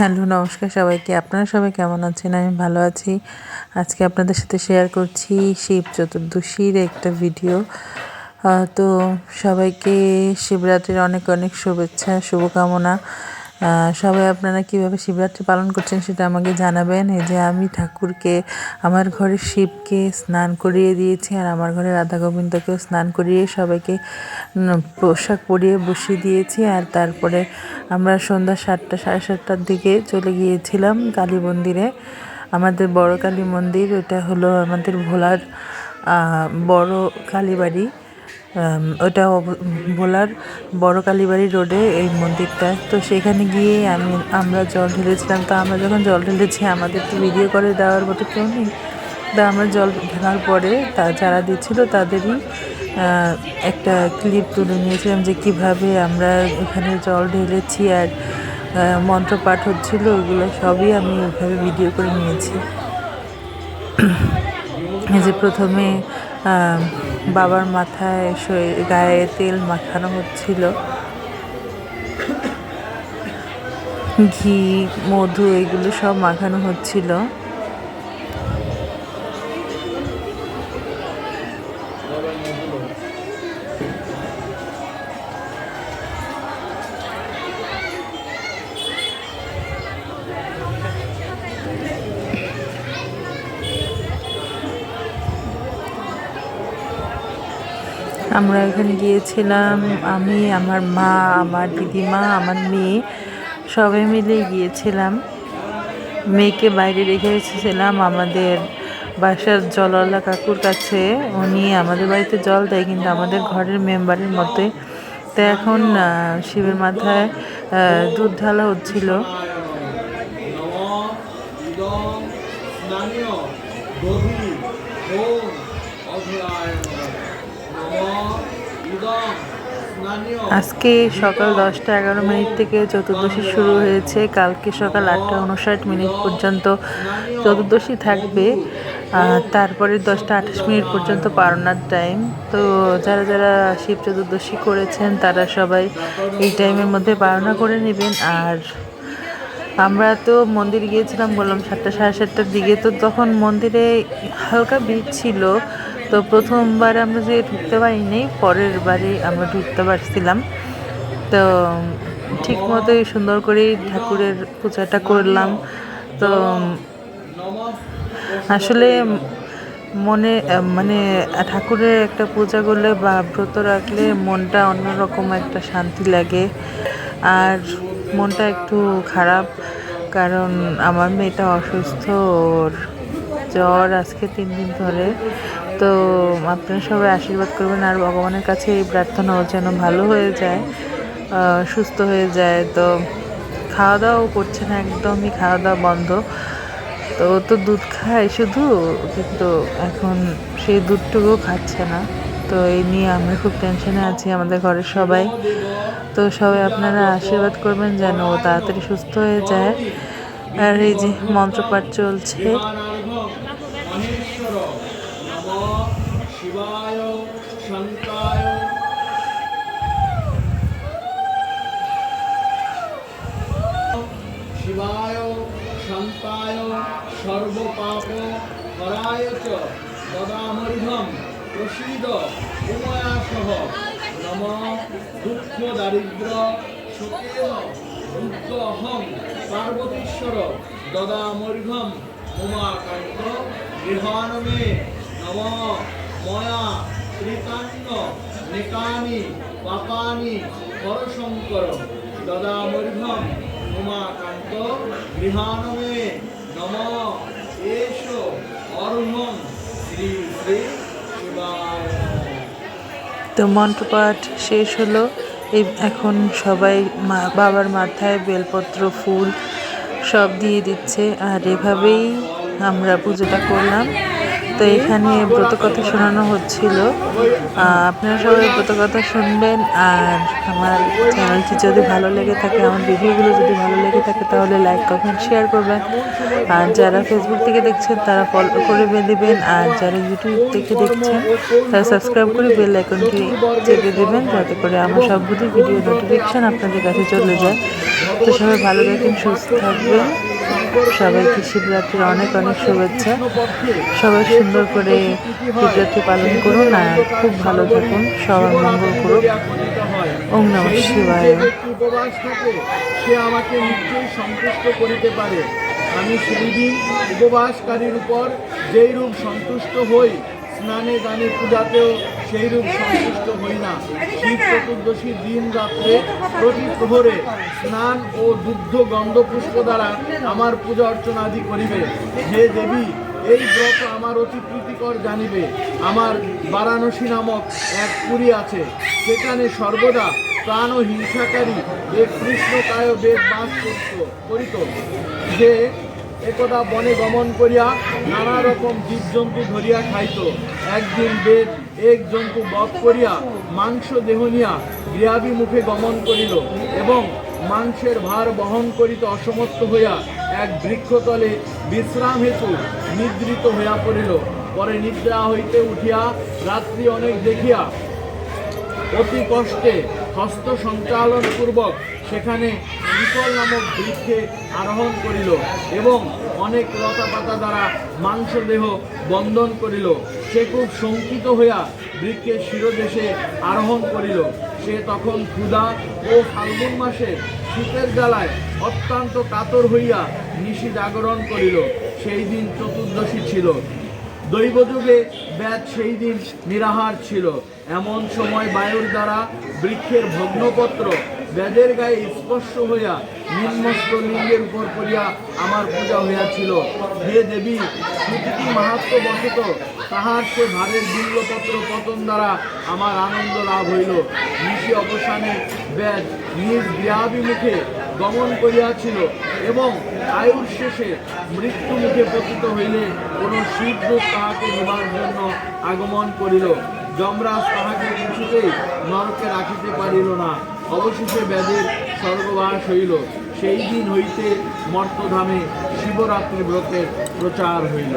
Hello, নমস্কার সবাইকে। আপনারা সবাই কেমন আছেন? আমি ভালো আছি। আজকে আপনাদের সাথে শেয়ার করছি শিব চতুর্দশীর একটা ভিডিও তো সবাইকে শিবরাত্রির অনেক অনেক শুভেচ্ছা, শুভকামনা। সবাই আপনারা কীভাবে শিবরাত্রি পালন করছেন সেটা আমাকে জানাবেন। এই যে আমি ঠাকুরকে, আমার ঘরে শিবকে স্নান করিয়ে দিয়েছি আর আমার ঘরে রাধা গোবিন্দকেও স্নান করিয়ে সবাইকে পোশাক পরিয়ে বসিয়ে দিয়েছি আর তারপরে আমরা সন্ধ্যা সাতটা, সাড়ে সাতটার দিকে চলে গিয়েছিলাম কালী মন্দিরে। আমাদের বড় কালী মন্দির ওটা হলো আমাদের ভোলার বড় কালীবাড়ি। ওটা ভোলার বড় কালীবাড়ি রোডে এই মন্দিরটা। তো সেখানে গিয়ে আমি, আমরা জল ঢেলেছিলাম। তো আমরা যখন জল ঢেলেছি, আমাদের তো ভিডিও করে দেওয়ার মতো কেউ নেই। তা আমরা জল ঢালার পরে তা যারা দিচ্ছিল, তাদেরই একটা ক্লিপ তুলে নিয়েছিলাম যে কীভাবে আমরা এখানে জল ঢেলেছি আর মন্ত্র পাঠ হচ্ছিল ওগুলো সবই আমি ওইভাবে ভিডিও করে নিয়েছি। যে প্রথমে বাবার মাথায় গায়ে তেল মাখানো হচ্ছিল। ঘি মধু এগুলো সব মাখানো হচ্ছিল। আমরা এখানে গিয়েছিলাম, আমি, আমার মা, আমার দিদিমা, আমার মেয়ে, সবাই মিলে গিয়েছিলাম। মেয়েকে বাইরে রেখে এসেছিলাম আমাদের বাসার জলওয়ালা কাকুর কাছে। উনি আমাদের বাড়িতে জল দেয়, কিন্তু আমাদের ঘরের মেম্বারের মতে তো এখন শিবের মাথায় দুধ ঢালা হচ্ছিল। আজকে সকাল দশটা এগারো মিনিট থেকে চতুর্দশী শুরু হয়েছে। কালকে সকাল আটটা উনষাট মিনিট পর্যন্ত চতুর্দশী থাকবে। তারপরে দশটা আঠাশ মিনিট পর্যন্ত পারনার টাইম তো যারা যারা শিব চতুর্দশী করেছেন, তারা সবাই এই টাইমের মধ্যে পারনা করে নেবেন। আর আমরা তো মন্দির গিয়েছিলাম, বললাম সাতটা সাড়ে সাতটার দিকে। তো তখন মন্দিরে হালকা ভিড় ছিল। তো প্রথমবার আমরা যে ঢুকতে পারিনি, পরের বারে আমরা ঢুকতে পারছিলাম। তো ঠিক মতোই সুন্দর করে ঠাকুরের পূজাটা করলাম। তো আসলে মনে মানে ঠাকুরের একটা পূজা করলে বা ব্রত রাখলে মনটা অন্যরকম একটা শান্তি লাগে। আর মনটা একটু খারাপ, কারণ আমার মেয়েটা অসুস্থ, ওর জ্বর আজকে তিন দিন ধরে। তো আপনারা সবাই আশীর্বাদ করবেন আর ভগবানের কাছে এই প্রার্থনা যেন ভালো হয়ে যায় সুস্থ হয়ে যায়। তো খাওয়া দাওয়াও করছে না একদমই খাওয়া দাওয়া বন্ধ। তো ও তো দুধ খায় শুধু, কিন্তু এখন সেই দুধটুকুও খাচ্ছে না। তো এই নিয়ে আমরা খুব টেনশনে আছি আমাদের ঘরের সবাই। তো সবাই আপনারা আশীর্বাদ করবেন যেন ও তাড়াতাড়ি সুস্থ হয়ে যায়। আর এই যে মন্ত্রপাঠ চলছে। শান্তায় সর্বপাপ হরায় চ। দদামর্ঘম প্রসীদ উময়া সহ নম দুঃখ দারিদ্র শোকেন রুদ্ধ অহং পার্বতীশ্বর দদামর্ঘম উমাকান্ত গৃহানমে। নম ময়া ত্রিকান্ন নেকানি পাপানি হরশঙ্কর দদামর্ঘম উমাকান্ত গৃহানমে নম। অর্ঘম শ্রী শ্রী তো মন্ত্রপাঠ শেষ হলো। এই এখন সবাই মা, বাবার মাথায় বেলপত্র, ফুল সব দিয়ে দিচ্ছে। আর এভাবেই আমরা পুজোটা করলাম। তো এখানে ব্রত কথা শোনানো হচ্ছিল। আপনারা সবাই ব্রত কথা শুনবেন, আর আমার চ্যানেলটি যদি ভালো লেগে থাকে, আমার ভিডিওগুলো যদি ভালো লেগে থাকে, তাহলে লাইক, কমেন্ট, শেয়ার করবেন। আর যারা ফেসবুক থেকে দেখছেন, তারা ফলো করে দেবেন আর যারা ইউটিউব থেকে দেখছেন, তারা সাবস্ক্রাইব করে বেল আইকনটি চেপে দেবেন, যাতে করে আমার সবগুলি ভিডিও নোটিফিকেশান আপনাদের কাছে চলে যায়। তো সবাই ভালো থাকেন, সুস্থ থাকবেন। সবাইকে শিবরাত্রির অনেক অনেক শুভেচ্ছা। সবাই সুন্দর করে শিবরাত্রি পালন করুন আর খুব ভালো থাকুন। সবার মঙ্গল হয় ওম নমঃ শিবায়। উপবাস থাকে সে আমাকে নিশ্চয়ই সন্তুষ্ট করিতে পারে। আমি দিন উপবাসকারীর উপর যেই রূপ সন্তুষ্ট হই, স্নানে দানে পূজাতেও সেই রূপ সন্তুষ্ট হই না। শিব চতুর্দশী দিন রাত্রে প্রতি প্রহরে স্নান ও দুগ্ধ গন্ধপুষ্প দ্বারা আমার পূজা অর্চনা আদি করিবে। হে দেবী এই ব্রত আমার অতি প্রীতিকর জানিবে। আমার বারাণসী নামক এক পুরী আছে সেখানে সর্বদা প্রাণ ও হিংসাকারী এক কৃষ্ণকায় বেদ বাস করত করিত। যে একদা বনে গমন করিয়া নানা রকম জীবজন্তু ধরিয়া খাইত। একদিন বেদ এক জন্তু বধ করিয়া মাংস দেহ নিয়া গৃহাভিমুখে গমন করিল এবং মাংসের ভার বহন করিতে অসমর্থ হইয়া এক বৃক্ষতলে বিশ্রাম হেতু নিদ্রিত হইয়া পড়িল। পরে নিদ্রা হইতে উঠিয়া রাত্রি অনেক দেখিয়া অতি কষ্টে হস্ত সঞ্চালন পূর্বক সেখানে শিকল নামক বৃক্ষে আরোহণ করিল এবং অনেক লতা পাতা দ্বারা মাংস দেহ বন্ধন করিল। সে খুব শঙ্কিত হইয়া বৃক্ষের শিরদেশে আরোহণ করিল। সে তখন ক্ষুধা ও ফাল্গুন মাসে শীতের জ্বালায় অত্যন্ত কাতর হইয়া নিশি জাগরণ করিল। সেই দিন চতুর্দশী ছিল। দৈবযুগে ব্যাদ সেই দিন নিরাহার ছিল। এমন সময় বায়ুর দ্বারা বৃক্ষের ভগ্নপত্র ব্যাদের গায়ে স্পর্শ হইয়া নিম্নস্ত লিঙ্গের উপর পড়িয়া আমার পূজা হইয়াছিল। হে দেবী প্রতিটি মাহাত্ম বসত তাহার সে ভারের বিল্লপত্র পতন দ্বারা আমার আনন্দ লাভ হইল। নিশি অবসানে ব্যাদ নিজ গৃহাভিমুখে গমন করিয়াছিল এবং আয়ুর শেষে মৃত্যু মুখে পতিত হইলে কোন শিবরূপ তাহাকে নিবার জন্য আগমন করিল। যমরাজ তাহাকে কিছুতেই নরকে রাখিতে পারিল না। অবশেষে ব্যাধের স্বর্গবাস হইল। সেই দিন হইতে মর্তধামে শিবরাত্রি ব্রতের প্রচার হইল।